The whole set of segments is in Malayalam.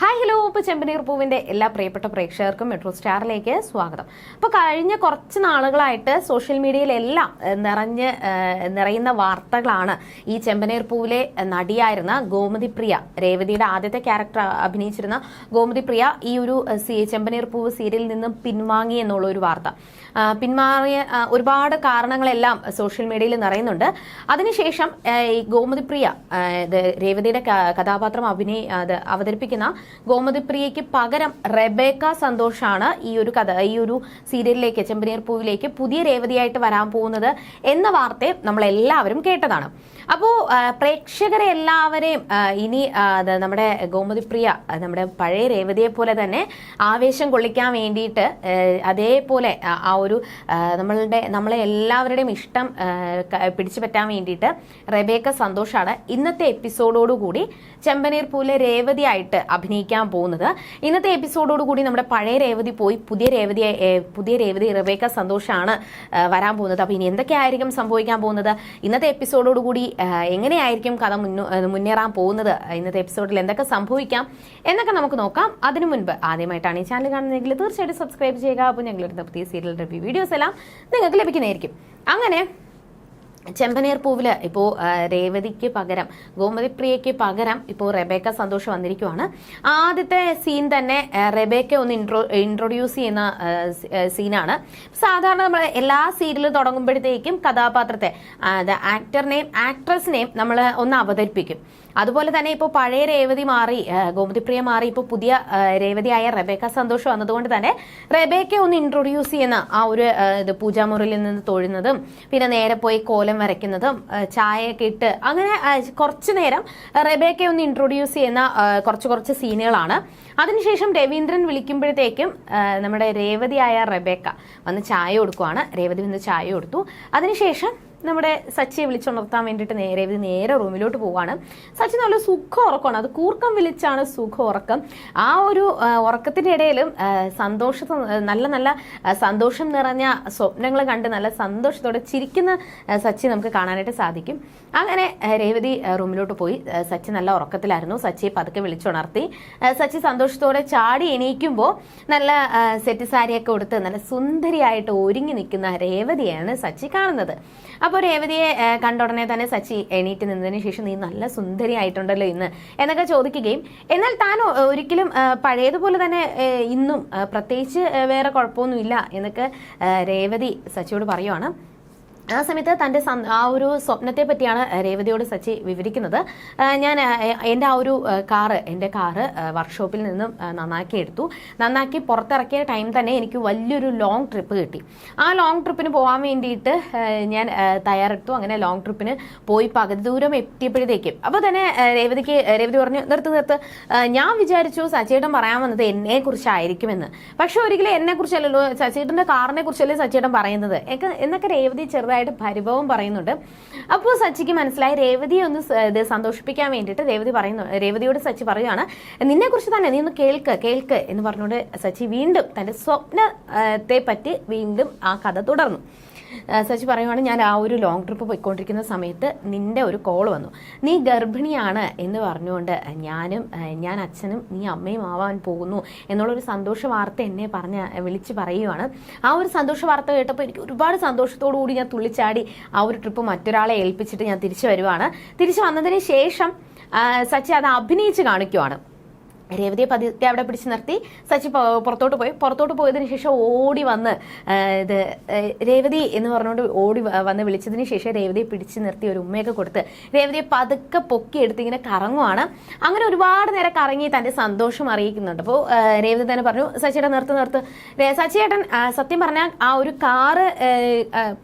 Hi hello. ഇപ്പോൾ ചെമ്പനീർ പൂവിന്റെ എല്ലാ പ്രിയപ്പെട്ട പ്രേക്ഷകർക്കും മെട്രോ സ്റ്റാറിലേക്ക് സ്വാഗതം. അപ്പോൾ കഴിഞ്ഞ കുറച്ച് നാളുകളായിട്ട് സോഷ്യൽ മീഡിയയിലെല്ലാം നിറഞ്ഞ് നിറയുന്ന വാർത്തകളാണ് ഈ ചെമ്പനീർ പൂവിലെ നടിയായിരുന്ന ഗോമതി പ്രിയ രേവതിയുടെ ആദ്യത്തെ ക്യാരക്ടർ അഭിനയിച്ചിരുന്ന ഗോമതി പ്രിയ ഈ ഒരു ചെമ്പനീർ പൂവ് സീരിയലിൽ നിന്നും പിൻവാങ്ങി എന്നുള്ള ഒരു വാർത്ത പിന്മാറിയ ഒരുപാട് കാരണങ്ങളെല്ലാം സോഷ്യൽ മീഡിയയിൽ നിറയുന്നുണ്ട്. അതിനുശേഷം ഈ ഗോമതി പ്രിയ രേവതിയുടെ കഥാപാത്രം അഭിനയി അവതരിപ്പിക്കുന്ന ഗോമതി പ്രിയയ്ക്ക് പകരം റെബേക്ക സന്തോഷാണ് ഈ ഒരു കഥ ഈ ഒരു സീരിയലിലേക്ക് ചെമ്പനീർ പൂവിലേക്ക് പുതിയ രേവതിയായിട്ട് വരാൻ പോകുന്നത് എന്ന വാർത്തയും നമ്മൾ എല്ലാവരും കേട്ടതാണ്. അപ്പോൾ പ്രേക്ഷകരെ എല്ലാവരെയും ഇനി നമ്മുടെ ഗോമതി പ്രിയ നമ്മുടെ പഴയ രേവതിയെ പോലെ തന്നെ ആവേശം കൊള്ളിക്കാൻ വേണ്ടിയിട്ട് അതേപോലെ ആ, ഒരു നമ്മളുടെ നമ്മളെ എല്ലാവരുടെയും ഇഷ്ടം പിടിച്ചു പറ്റാൻ വേണ്ടിയിട്ട് റെബേക്ക സന്തോഷാണ് ഇന്നത്തെ എപ്പിസോഡോടുകൂടി ചെമ്പനീർ പൂലെ രേവതിയായിട്ട് അഭിനയിക്കാൻ പോകുന്നത്. ഇന്നത്തെ എപ്പിസോഡോടുകൂടി നമ്മുടെ പഴയ രേവതി പോയി പുതിയ രേവതി പുതിയ രേവതി റബേക്ക സന്തോഷാണ് വരാൻ പോകുന്നത്. അപ്പോൾ ഇനി എന്തൊക്കെയായിരിക്കും സംഭവിക്കാൻ പോകുന്നത്? ഇന്നത്തെ എപ്പിസോഡോടുകൂടി എങ്ങനെയായിരിക്കും കഥ മുന്നോ മുന്നേറാൻ പോകുന്നത്? ഇന്നത്തെ എപ്പിസോഡിൽ എന്തൊക്കെ സംഭവിക്കാം എന്നൊക്കെ നമുക്ക് നോക്കാം. അതിനു മുൻപ് ആദ്യമായിട്ടാണ് ഈ ചാനൽ കാണുന്നതെങ്കിൽ തീർച്ചയായിട്ടും സബ്സ്ക്രൈബ് ചെയ്യുക. അപ്പോൾ ഞങ്ങളുടെ പുതിയ സീരിയൽ റിവ്യൂ വീഡിയോസ് എല്ലാം നിങ്ങൾക്ക് ലഭിക്കുന്നതായിരിക്കും. അങ്ങനെ ചെമ്പനീർ പൂവിൽ ഇപ്പോൾ രേവതിക്ക് പകരം ഗോമതി പ്രിയയ്ക്ക് പകരം ഇപ്പോൾ റെബേക്ക സന്തോഷ് വന്നിരിക്കുവാണ്. ആദ്യത്തെ സീൻ തന്നെ റെബേക്ക ഒന്ന് ഇൻട്രോ ഇൻട്രൊഡ്യൂസ് ചെയ്യുന്ന സീനാണ് സാധാരണ നമ്മൾ എല്ലാ സീരിയലും തുടങ്ങുമ്പോഴത്തേക്കും കഥാപാത്രത്തെ ആക്ടറിനെയും ആക്ട്രസിനെയും നമ്മൾ ഒന്ന് അവതരിപ്പിക്കും. അതുപോലെ തന്നെ ഇപ്പോൾ പഴയ രേവതി മാറി ഗോമതിപ്രിയ മാറി ഇപ്പോൾ പുതിയ രേവതിയായ റബേക്ക സന്തോഷം വന്നതുകൊണ്ട് തന്നെ റബേക്ക ഒന്ന് ഇൻട്രൊഡ്യൂസ് ചെയ്യുന്ന ആ ഒരു ഇത് പൂജാമുറിയിൽ നിന്ന് തൊഴുന്നതും പിന്നെ നേരെ പോയി കോലം വരയ്ക്കുന്നതും ചായയൊക്കെ ഇട്ട് അങ്ങനെ കുറച്ചു നേരം റബേക്ക ഒന്ന് ഇൻട്രൊഡ്യൂസ് ചെയ്യുന്ന കുറച്ച് കുറച്ച് സീനുകളാണ്. അതിനുശേഷം രവീന്ദ്രൻ വിളിക്കുമ്പോഴത്തേക്കും നമ്മുടെ രേവതിയായ റബേക്ക വന്ന് ചായ കൊടുക്കുവാണ്. രേവതി വന്ന് ചായ കൊടുത്തു. അതിനുശേഷം നമ്മുടെ സച്ചിയെ വിളിച്ചുണർത്താൻ വേണ്ടിയിട്ട് നേരെ ഇത് നേരെ റൂമിലോട്ട് പോവാണ്. സച്ചി നല്ല സുഖം ഉറക്കമാണ്. അത് കൂർക്കം വിളിച്ചാണ് സുഖം ഉറക്കം. ആ ഒരു ഉറക്കത്തിന്റെ ഇടയിലും സന്തോഷ നല്ല നല്ല സന്തോഷം നിറഞ്ഞ സ്വപ്നങ്ങൾ കണ്ട് നല്ല സന്തോഷത്തോടെ ചിരിക്കുന്ന സച്ചി നമുക്ക് കാണാനായിട്ട് സാധിക്കും. അങ്ങനെ രേവതി റൂമിലോട്ട് പോയി. സച്ചി നല്ല ഉറക്കത്തിലായിരുന്നു. സച്ചിയെ പതുക്കെ വിളിച്ചുണർത്തി സച്ചി സന്തോഷത്തോടെ ചാടി എണീക്കുമ്പോൾ നല്ല സെറ്റ് സാരിയൊക്കെ കൊടുത്ത് നല്ല സുന്ദരിയായിട്ട് ഒരുങ്ങി നിൽക്കുന്ന രേവതിയാണ് സച്ചി കാണുന്നത്. അപ്പോൾ രേവതിയെ കണ്ട ഉടനെ തന്നെ സച്ചി എണീറ്റ് നിന്നതിന് ശേഷം നീ നല്ല സുന്ദരിയായിട്ടുണ്ടല്ലോ ഇന്ന് എന്നൊക്കെ ചോദിക്കുകയും എന്നാൽ താൻ ഒരിക്കലും പഴയതുപോലെ തന്നെ ഇന്നും പ്രത്യേകിച്ച് വേറെ കുഴപ്പമൊന്നുമില്ല എന്നൊക്കെ രേവതി സച്ചിയോട് പറയുവാണ്. ആ സമയത്ത് തന്റെ ആ ഒരു സ്വപ്നത്തെ പറ്റിയാണ് രേവതിയോട് സച്ചി വിവരിക്കുന്നത്. ഞാൻ എന്റെ ആ ഒരു കാറ് എന്റെ കാറ് വർക്ക്ഷോപ്പിൽ നിന്നും നന്നാക്കി എടുത്തു. നന്നാക്കി പുറത്തിറക്കിയ ടൈം തന്നെ എനിക്ക് വലിയൊരു ലോങ് ട്രിപ്പ് കിട്ടി. ആ ലോങ് ട്രിപ്പിന് പോകാൻ വേണ്ടിയിട്ട് ഞാൻ തയ്യാറെടുത്തു. അങ്ങനെ ലോങ് ട്രിപ്പിന് പോയി പകുതി ദൂരം എത്തിയപ്പോഴത്തേക്കും. അപ്പോൾ തന്നെ രേവതിക്ക് രേവതി പറഞ്ഞു നിർത്ത് നിർത്ത്. ഞാൻ വിചാരിച്ചു സച്ചേട്ടൻ പറയാൻ വന്നത് എന്നെ കുറിച്ചായിരിക്കുമെന്ന് പക്ഷെ ഒരിക്കലും എന്നെ കുറിച്ചല്ലല്ലോ സച്ചേട്ടന്റെ കാറിനെ കുറിച്ചല്ലേ സച്ചേട്ടൻ പറയുന്നത് എന്നൊക്കെ രേവതി ചെറുതായിട്ട് പരിഭവം പറയുന്നുണ്ട്. അപ്പോൾ സച്ചിക്ക് മനസ്സിലായി രേവതിയെ ഒന്ന് ഇത് സന്തോഷിപ്പിക്കാൻ വേണ്ടിയിട്ട് രേവതി പറയുന്നു രേവതിയോട് സച്ചി പറയുകയാണ് നിന്നെ കുറിച്ച് തന്നെ നീ ഒന്ന് കേൾക്ക് കേൾക്ക് എന്ന് പറഞ്ഞുകൊണ്ട് സച്ചി വീണ്ടും തന്റെ സ്വപ്നത്തെ പറ്റി വീണ്ടും ആ കഥ തുടർന്നു. സച്ചി പറയുവാണ് ഞാൻ ആ ഒരു ലോങ് ട്രിപ്പ് പോയിക്കൊണ്ടിരിക്കുന്ന സമയത്ത് നിന്റെ ഒരു കോൾ വന്നു. നീ ഗർഭിണിയാണ് എന്ന് പറഞ്ഞുകൊണ്ട് ഞാനും ഞാൻ അച്ഛനും നീ അമ്മയും ആവാൻ പോകുന്നു എന്നുള്ളൊരു സന്തോഷ വാർത്ത എന്നെ പറഞ്ഞ വിളിച്ച് പറയുവാണ്. ആ ഒരു സന്തോഷ വാർത്ത കേട്ടപ്പോൾ എനിക്ക് ഒരുപാട് സന്തോഷത്തോടു കൂടി ഞാൻ തുള്ളിച്ചാടി ആ ഒരു ട്രിപ്പ് മറ്റൊരാളെ ഏൽപ്പിച്ചിട്ട് ഞാൻ തിരിച്ചു വരുവാണ്. തിരിച്ചു വന്നതിന് ശേഷം സച്ചി അത് അഭിനയിച്ച് കാണിക്കുവാണ്. രേവതിയെ പതിത്തെ അവിടെ പിടിച്ച് നിർത്തി. സച്ചി പുറത്തോട്ട് പോയി. പുറത്തോട്ട് പോയതിനു ശേഷം ഓടി വന്ന് ഇത് രേവതി എന്ന് പറഞ്ഞുകൊണ്ട് ഓടി വന്ന് വിളിച്ചതിന് ശേഷം രേവതിയെ പിടിച്ച് നിർത്തി ഒരു ഉമ്മയൊക്കെ കൊടുത്ത് രേവതിയെ പതുക്കെ പൊക്കി എടുത്ത് ഇങ്ങനെ കറങ്ങുവാണ്. അങ്ങനെ ഒരുപാട് നേരം കറങ്ങി തന്റെ സന്തോഷം അറിയിക്കുന്നുണ്ട്. അപ്പോൾ രേവതി തന്നെ പറഞ്ഞു സച്ചിയുടെ നിർത്ത് നിർത്ത്. സച്ചിയേട്ടൻ സത്യം പറഞ്ഞാൽ ആ ഒരു കാറ്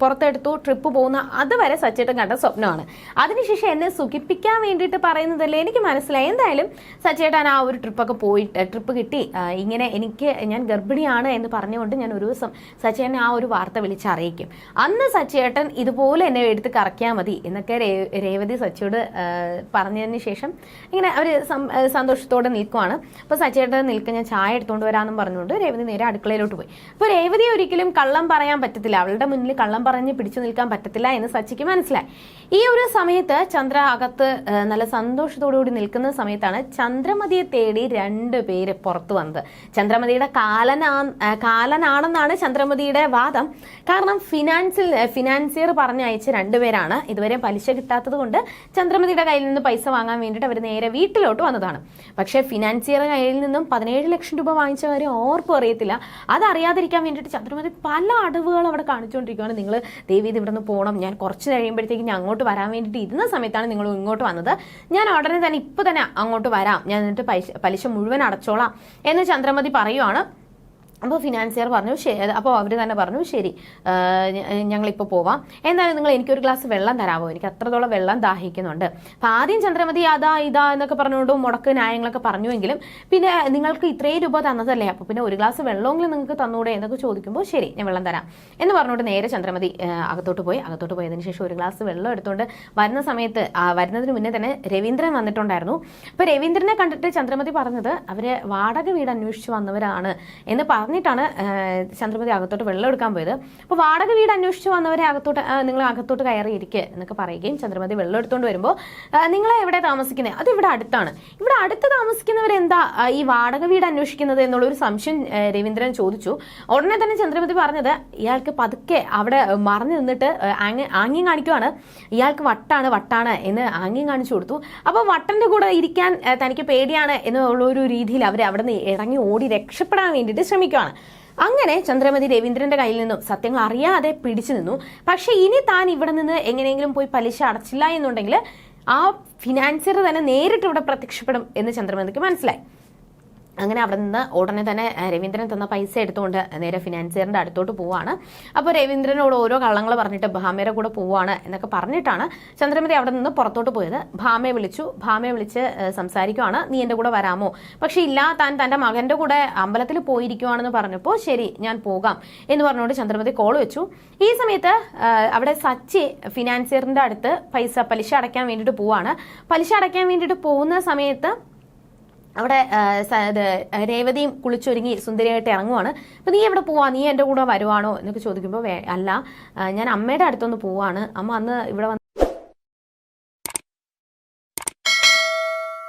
പുറത്തെടുത്തു ട്രിപ്പ് പോകുന്ന അതുവരെ സച്ചിയേട്ടൻ കണ്ട സ്വപ്നമാണ്. അതിനുശേഷം എന്നെ സുഖിപ്പിക്കാൻ വേണ്ടിയിട്ട് പറയുന്നതല്ലേ എനിക്ക് മനസ്സിലായി. എന്തായാലും സച്ചിയേട്ടൻ ആ ഒരു ട്രിപ്പൊക്കെ പോയിട്ട് ട്രിപ്പ് കിട്ടി. ഇങ്ങനെ എനിക്ക് ഞാൻ ഗർഭിണിയാണ് എന്ന് പറഞ്ഞുകൊണ്ട് ഞാൻ ഒരു ദിവസം സച്ചേട്ടനെ ആ ഒരു വാർത്ത വിളിച്ചറിയിക്കും അന്ന് സച്ചേട്ടൻ ഇതുപോലെ എന്നെ എടുത്ത് കറക്കിയാൽ മതി എന്നൊക്കെ രേവതി സച്ചിയോട് പറഞ്ഞതിന് ശേഷം ഇങ്ങനെ അവർ സന്തോഷത്തോടെ നിൽക്കുവാണ്. അപ്പോൾ സച്ചേട്ടൻ നിൽക്കാൻ ഞാൻ ചായ എടുത്തുകൊണ്ട് വരാമെന്നും പറഞ്ഞുകൊണ്ട് രേവതി നേരെ അടുക്കളയിലോട്ട് പോയി. അപ്പോൾ രേവതി ഒരിക്കലും കള്ളം പറയാൻ പറ്റത്തില്ല. അവളുടെ മുന്നിൽ കള്ളം പറഞ്ഞ് പിടിച്ചു നിൽക്കാൻ പറ്റത്തില്ല എന്ന് സച്ചിക്ക് മനസ്സിലായി. ഈ ഒരു സമയത്ത് ചന്ദ്ര അകത്ത് നല്ല സന്തോഷത്തോടു കൂടി നിൽക്കുന്ന സമയത്താണ് ചന്ദ്രമതിയെ തേടി രണ്ട് പേര് പുറത്തു വന്നത്. ചന്ദ്രമതിയുടെ കാലനാ കാലനാണെന്നാണ് ചന്ദ്രമതിയുടെ വാദം. കാരണം ഫിനാൻസിൽ ഫിനാൻസിയർ പറഞ്ഞയച്ച രണ്ടുപേരാണ് ഇതുവരെ പലിശ കിട്ടാത്തത് കൊണ്ട് ചന്ദ്രമതിയുടെ കയ്യിൽ നിന്ന് പൈസ വാങ്ങാൻ വേണ്ടിയിട്ട് അവർ നേരെ വീട്ടിലോട്ട് വന്നതാണ്. പക്ഷേ ഫിനാൻസിയർ കയ്യിൽ നിന്നും പതിനേഴ് ലക്ഷം രൂപ വാങ്ങിച്ച കാര്യം ഓർക്കും അറിയത്തില്ല. അതറിയാതിരിക്കാൻ വേണ്ടിയിട്ട് ചന്ദ്രമതി പല അടവുകൾ അവിടെ കാണിച്ചുകൊണ്ടിരിക്കുകയാണ് നിങ്ങൾ ദേവി ഇത് ഇവിടുന്ന് പോകണം ഞാൻ കുറച്ച് കഴിയുമ്പോഴത്തേക്ക് ഞാൻ അങ്ങോട്ട് വരാൻ വേണ്ടിയിട്ട് ഇരുന്ന സമയത്താണ് നിങ്ങൾ ഇങ്ങോട്ട് വന്നത്. ഞാൻ ഉടനെ തന്നെ ഇപ്പോൾ തന്നെ അങ്ങോട്ട് വരാം. ഞാൻ എന്നിട്ട് പൈസ പലിശ മുഴുവൻ അടച്ചോളാം എന്ന് ചന്ദ്രമതി പറയുവാണ്. അപ്പോൾ ഫിനാൻസിയർ പറഞ്ഞു ശരി അപ്പോൾ അവർ തന്നെ പറഞ്ഞു ശരി ഞങ്ങളിപ്പോൾ പോവാം. എന്തായാലും നിങ്ങൾ എനിക്കൊരു ഗ്ലാസ് വെള്ളം തരാമോ എനിക്ക് അത്രത്തോളം വെള്ളം ദാഹിക്കുന്നുണ്ട്. അപ്പോൾ ആദ്യം ചന്ദ്രമതി അതാ ഇതാ എന്നൊക്കെ പറഞ്ഞുകൊണ്ട് മുടക്ക് ന്യായങ്ങളൊക്കെ പറഞ്ഞുവെങ്കിലും പിന്നെ നിങ്ങൾക്ക് ഇത്രയും രൂപ തന്നതല്ലേ? അപ്പോൾ പിന്നെ ഒരു ഗ്ലാസ് വെള്ളമെങ്കിലും നിങ്ങൾക്ക് തന്നൂടെ എന്നൊക്കെ ചോദിക്കുമ്പോൾ ശരി ഞാൻ വെള്ളം തരാം. എന്ന് പറഞ്ഞുകൊണ്ട് നേരെ ചന്ദ്രമതി അകത്തോട്ട് പോയി. അകത്തോട്ട് പോയതിന് ശേഷം ഒരു ഗ്ലാസ് വെള്ളം എടുത്തുകൊണ്ട് വരുന്ന സമയത്ത് വരുന്നതിന് മുന്നേ തന്നെ രവീന്ദ്രൻ വന്നിട്ടുണ്ടായിരുന്നു. അപ്പോൾ രവീന്ദ്രനെ കണ്ടിട്ട് ചന്ദ്രമതി പറഞ്ഞത് അവർ വാടക വീട് അന്വേഷിച്ച് വന്നവരാണ് എന്ന് ആ, ചന്ദ്രമതി അകത്തോട്ട് വെള്ളം എടുക്കാൻ പോയത്. അപ്പോൾ വാടക വീട് അന്വേഷിച്ച് വന്നവരെ അകത്തോട്ട് നിങ്ങൾ അകത്തോട്ട് കയറിയിരിക്കുക എന്നൊക്കെ പറയുകയും ചന്ദ്രമതി വെള്ളം എടുത്തുകൊണ്ട് വരുമ്പോൾ നിങ്ങൾ എവിടെ താമസിക്കുന്നത് അത് ഇവിടെ അടുത്താണ്. ഇവിടെ അടുത്ത് താമസിക്കുന്നവരെന്താ ഈ വാടക വീട് അന്വേഷിക്കുന്നത് എന്നുള്ളൊരു സംശയം രവീന്ദ്രൻ ചോദിച്ചു. ഉടനെ തന്നെ ചന്ദ്രമതി പറഞ്ഞത് ഇയാൾക്ക് പതുക്കെ അവിടെ മറഞ്ഞു നിന്നിട്ട് ആംഗ്യം കാണിക്കുവാണ്. ഇയാൾക്ക് വട്ടാണ് വട്ടാണ് എന്ന് ആംഗ്യം കാണിച്ചു കൊടുത്തു. അപ്പോൾ വട്ടന്റെ കൂടെ ഇരിക്കാൻ തനിക്ക് പേടിയാണ് എന്നുള്ള ഒരു രീതിയിൽ അവർ അവിടെ നിന്ന് ഇറങ്ങി ഓടി രക്ഷപ്പെടാൻ വേണ്ടിയിട്ട് ശ്രമിക്കുകയാണ് അങ്ങനെ ചന്ദ്രമതി രവീന്ദ്രന്റെ കയ്യിൽ നിന്നും സത്യങ്ങൾ അറിയാതെ പിടിച്ചു നിന്നു. പക്ഷെ ഇനി താൻ ഇവിടെ നിന്ന് എങ്ങനെയെങ്കിലും പോയി പലിശ അടച്ചില്ല എന്നുണ്ടെങ്കിൽ ആ ഫിനാൻസിയർ തന്നെ നേരിട്ട് ഇവിടെ പ്രത്യക്ഷപ്പെടും എന്ന് ചന്ദ്രമതിക്ക് മനസ്സിലായി. അങ്ങനെ അവിടെ നിന്ന് ഉടനെ തന്നെ രവീന്ദ്രൻ തന്ന പൈസ എടുത്തുകൊണ്ട് നേരെ ഫിനാൻസിയറിന്റെ അടുത്തോട്ട് പോവാണ്. അപ്പോൾ രവീന്ദ്രനോട് ഓരോ കള്ളങ്ങൾ പറഞ്ഞിട്ട് ഭാമയുടെ കൂടെ പോവാണ് എന്നൊക്കെ പറഞ്ഞിട്ടാണ് ചന്ദ്രമതി അവിടെ നിന്ന് പുറത്തോട്ട് പോയത്. ഭാമയെ വിളിച്ചു. ഭാമയെ വിളിച്ച് സംസാരിക്കുവാണ്. നീ എന്റെ കൂടെ വരാമോ? പക്ഷെ ഇല്ല താൻ തന്റെ മകന്റെ കൂടെ അമ്പലത്തിൽ പോയിരിക്കുവാണെന്ന് പറഞ്ഞപ്പോൾ ശരി ഞാൻ പോകാം എന്ന് പറഞ്ഞുകൊണ്ട് ചന്ദ്രമതി കോൾ വെച്ചു. ഈ സമയത്ത് അവിടെ സച്ചി ഫിനാൻസിയറിന്റെ അടുത്ത് പൈസ പലിശ അടയ്ക്കാൻ വേണ്ടിയിട്ട് പോവാണ്. പലിശ അടയ്ക്കാൻ വേണ്ടിയിട്ട് പോകുന്ന സമയത്ത് അവിടെ രേവതിയും കുളിച്ചൊരുങ്ങി സുന്ദരിയായിട്ട് ഇറങ്ങുവാണ്. അപ്പൊ നീ എവിടെ പോവാ? നീ എന്റെ കൂടെ വരുവാണോ? എന്നൊക്കെ ചോദിക്കുമ്പോൾ അല്ല ഞാൻ അമ്മയുടെ അടുത്തൊന്ന് പോവാണ്. അമ്മ അന്ന് ഇവിടെ